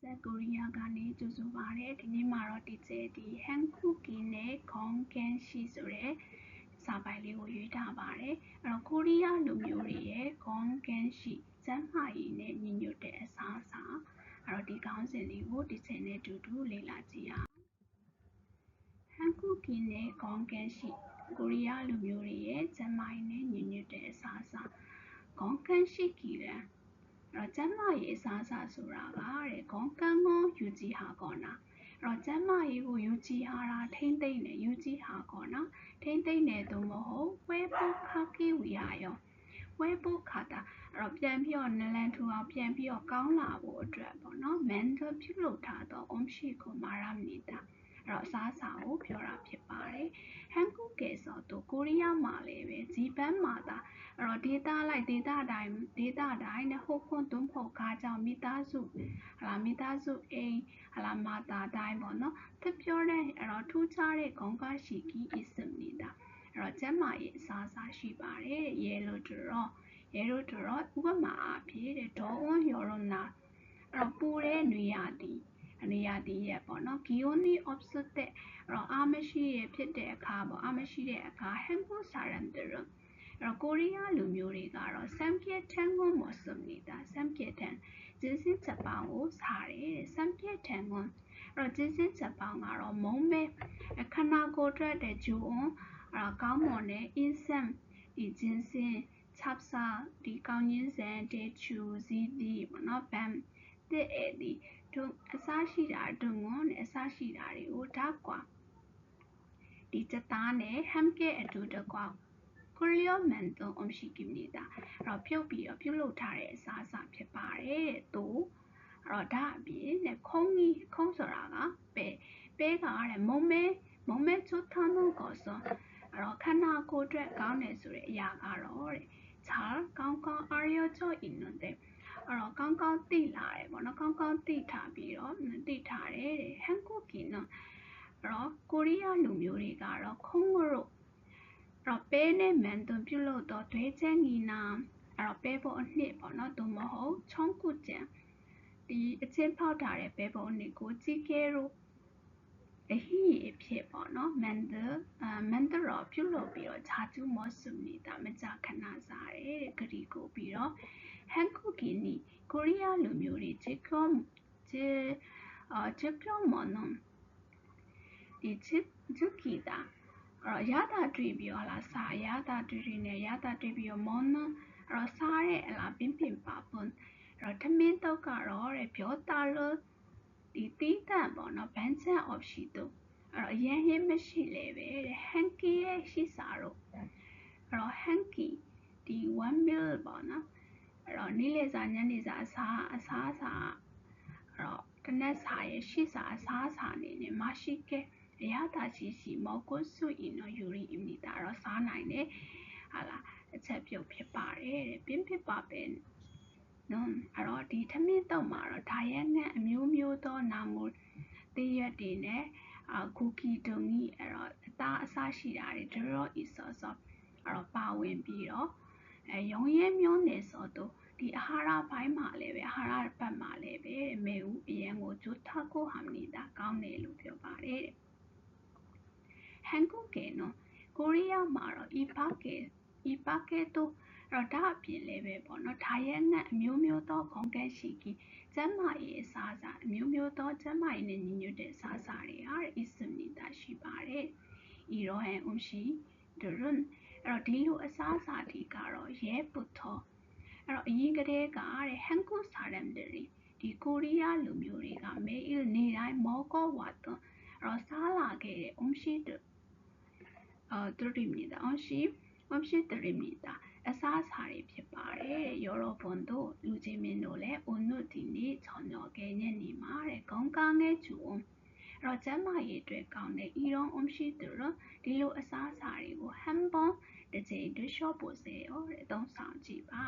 ဆက်ကိုရီးယားကနေကြိုဆိုပါတယ်ဒီနေ့မှာတော့ဒီကျဲဒီ Hankuki နဲ့ Gongenshi ဆိုတဲ့စာပိုင်လေးကိုရွေးထားပါတယ်အဲ့တော့ကိုရီးယားလူမျိုးတွေရဲ့ Gongenshi ကျမ်းမာရေးနဲ့ညီညွတ်တဲ့အစားအစာအဲ့တော့ဒီကောင်းစဉ်လေးကိုဒီကျဲနဲ့အတူတူလေ့လာကြည့်အောင် Hankuki နဲ့ Gongenshi ကိုရီးယားလူမျိုးတွေရဲ့ကျမ်းမာရေးနဲ့ညီညွတ်တဲ့အစားအစာ Gongenshi ကီရန်အဲ့ တော့ကျမ်းမာရေးအစားအစာဆိုတာကတဲ့ခေါင်းကန်းကောယူကြည်ဟာကောနာအဲ့တော့ကျမ်းမာရေးကိုယူကြည်ဟာတာထိမ့်သိမ့်နေယူကြည်ဟာကောနာထိမ့်သိမ့်နေသို့မဟုတ်ဝဲပုခါကီဝီဟာယောဝဲပုခါတာအဲ့တော့ပြန်ပြီးတော့နလန်ထူအောင်ပြန်ပြီးတော့ကောင်းလာဖို့အတွက်ပေါ့နော် mental ပြုလုပ်ထားတော့ om shi ko maram nita အဲ့တော့အစားအစာကိုပြောတာဖြစ်ပါတယ်ဟန်ကူကဲဆိုတော့ကိုရီးယားမှာလည်းပဲဂျပန်မှာသာ အဲ့တော့ဒေတာလိုက်ဒေတာတိုင်းဒေတာတိုင်းနဲ့ဟိုခွန်းတွန်းဖို့ကားကြောင့်မိသားစုဟလာမိသားစုအိမ်ဟလာမာတာတိုင်းပေါ့နော်သူပြောတဲ့အဲ့တော့ထူးခြားတဲ့ခေါင်းကားရှိကီအစ်စမ်နေတာအဲ့တော့ကျမ်းမာရေးအစားအစာရှိပါတယ်ရဲလို့တော့ရဲလို့တော့ဥပမာအဖြစ်တဲ့ဒေါ်ဝွန်ယောရနာအဲ့တော့ပူတဲ့နွေရာသီအနေရတည်ရဲ့ပေါ့နော် gioni opposite အဲ့တော့အာမရှိရဖြစ်တဲ့အခါပေါ့အာမရှိတဲ့အခါ hango sarandrum အဲ့ တော့ကိုရီးယားလူမျိုးတွေကတော့စမ်ပြက်ထန်ကိုမစုံနေတာစမ်ပြက်ထန်ကျင်းစင်းချက်ပေါင်းကိုစားတယ်စမ်ပြက်ထန်ကိုအဲ့တော့ကျင်းစင်းချက်ပေါင်းကတော့မုံမဲခနာကိုအတွက်တဲ့ဂျူအွန်အဲ့တော့ကောင်းမွန်တဲ့ insam ဒီကျင်းစင်းချပ်စာဒီကောင်းရင်းစံတဲ့ချူစီဒီပေါ့နော်ဘမ်တဲ့အဲ့ဒီတို့အစားရှိတာဒုံငွန်နဲ့အစားရှိတာတွေကိုဓာတ်ကွာဒီစသားနဲ့ဟမ်ကဲအတူတကွာ ကိုရီးယားမန်တုံအမရှိကိမနေတာအဲ့တော့ပြုတ်ပြီးတော့ပြုတ်လုပ်ထားတဲ့အစားအစာဖြစ်ပါတယ်တဲ့သူအဲ့တော့ဒါအပြင်နဲ့ခုံးကြီးခုံးဆိုတာကပဲပဲကတဲ့မုံမဲမုံမဲချွတ်ထမ်းတော့ကောဆိုအဲ့တော့ခန္ဓာကိုယ်အတွက်ကောင်းတယ်ဆိုတဲ့အရာကတော့တဲ့ခြာကောင်းကောင်းအာရယောချောအင်းတဲ့အဲ့တော့ကောင်းကောင်းသိလာတယ်ပေါ့နော်ကောင်းကောင်းသိထားပြီးတော့သိထားတယ်တဲ့ဟန်ကုကီနော်အဲ့တော့ကိုရီးယားလူမျိုးတွေကတော့ခုံးရို့အဲ့ တော့ပဲနဲ့မန်သွန်ပြုတ်လို့တော့ဒွဲချန်နီနာအဲ့တော့ပဲပေါ်အနှစ်ပေါ့နော်သို့မဟုတ်ချောင်းကုကျန်ဒီအချင်းဖောက်ထားတဲ့ပဲပေါ်အနှစ်ကိုជីကဲရို့အဟိအဖြစ်ပေါ့နော်မန်ဒအာမန်ဒရောပြုတ်လို့ပြီးတော့ဂျာကျူမော့ဆုနေတာမကြခဏစားတယ်ဂရီကိုပြီးတော့ဟန်ကုကီနီကိုရီးယားလူမျိုးတွေဂျေကောဂျေအာဂျေကောမနွန်ဒီချစ်ဂျူကီတာ အဲ့တော့ရတာတွေ့ပြီးတော့လားစာရတာတွေ့တွေ့နဲ့ရတာတွေ့ပြီးတော့မောနအဲ့တော့စားရဲ့အလားပင်ပင်ပါပွန်အဲ့တော့ထမင်းတော့ကတော့တဲ့ပြောတာလို့ဒီတီးတန့်ပေါ့နော်ဘန်ချန် option တို့အဲ့တော့အရင်ဟင်းမရှိလေပဲတဲ့ hanky ရဲ့ရှိစာတို့အဲ့တော့ hanky ဒီ1 mil ပေါ့နော်အဲ့တော့နေ့လည်စာညနေစာအစားအစားအစာအဲ့တော့တနက်စာရဲ့ရှိစာအစားအစာအနေနဲ့မရှိခဲ့ အရသာရှိရှိမော်ကိုဆုအင်နော်ယူရီအမီတာတော့စားနိုင်တယ်ဟာလားအချက်ပြုတ်ဖြစ်ပါတယ်တဲ့ပင်းဖြစ်ပါပဲနော်အဲ့တော့ဒီထမင်းတော့မှာတော့ဒါရက်နဲ့အမျိုးမျိုးသောနာမူသေးရက်တွေနဲ့အာကူကီတုံကြီးအဲ့တော့အသားအစားရှိတာတွေဒရော့အီဆော့ဆော့အဲ့တော့ပါဝင်ပြီးတော့အဲရုံရဲမျိုးနေဆိုတော့ဒီအာဟာရဘိုင်းမှာလည်းပဲအာဟာရဘက်မှာလည်းပဲမေဦးအရင်ကိုဂျိုထကိုဟာမနေတာကောင်းတယ်လို့ပြောပါတယ် ဟန်ကုကေနော်ကိုရီးယားမှာတော့အီပါကေအီပါကေတို့တော့ဒါအပြင်လည်းပဲပေါ့နော်ဒါရဲ့နဲ့အမျိုးမျိုးသောခေါင်းကဲရှိကီကျမ်းမာရေးအစားအစာအမျိုးမျိုးသောကျမ်းမာရေးနဲ့ညီညွတ်တဲ့အစားအစာတွေဟာအစ္စမီတာရှိပါတယ်။ဤရောဟန်အုံရှိဒရွန်အဲ့တော့ဒီလိုအစားအစာတွေကတော့ရဲပုထောအဲ့တော့အရင်ကတည်းကတဲ့ဟန်ကူဆာရမ်ဒရီဒီကိုရီးယားလူမျိုးတွေကမေအီနေတိုင်းမောကောဝါတအဲ့တော့စားလာခဲ့တဲ့အုံရှိတအာဒရီမီ တာအုံရှိအုံရှိဒရီမီတာအစားအစာတွေဖြစ်ပါတယ်ယောရောဘွန်တို့လူချင်းမင်းတို့လည်းအွန်နုဒီနီချောင်းညောကဲညနေမှာတဲ့ခေါင်းကားငယ်ချူအောင်အဲ့တော့ကျမ်းမာရေးအတွက်ကောင်းတဲ့အီရွန်အုံရှိသူတို့ဒီလိုအစားအစာတွေကိုဟမ်ဘွန်တစ်ချိန်တွရှော့ပို့စေရောတဲ့အသုံးဆောင်ကြည့်ပါ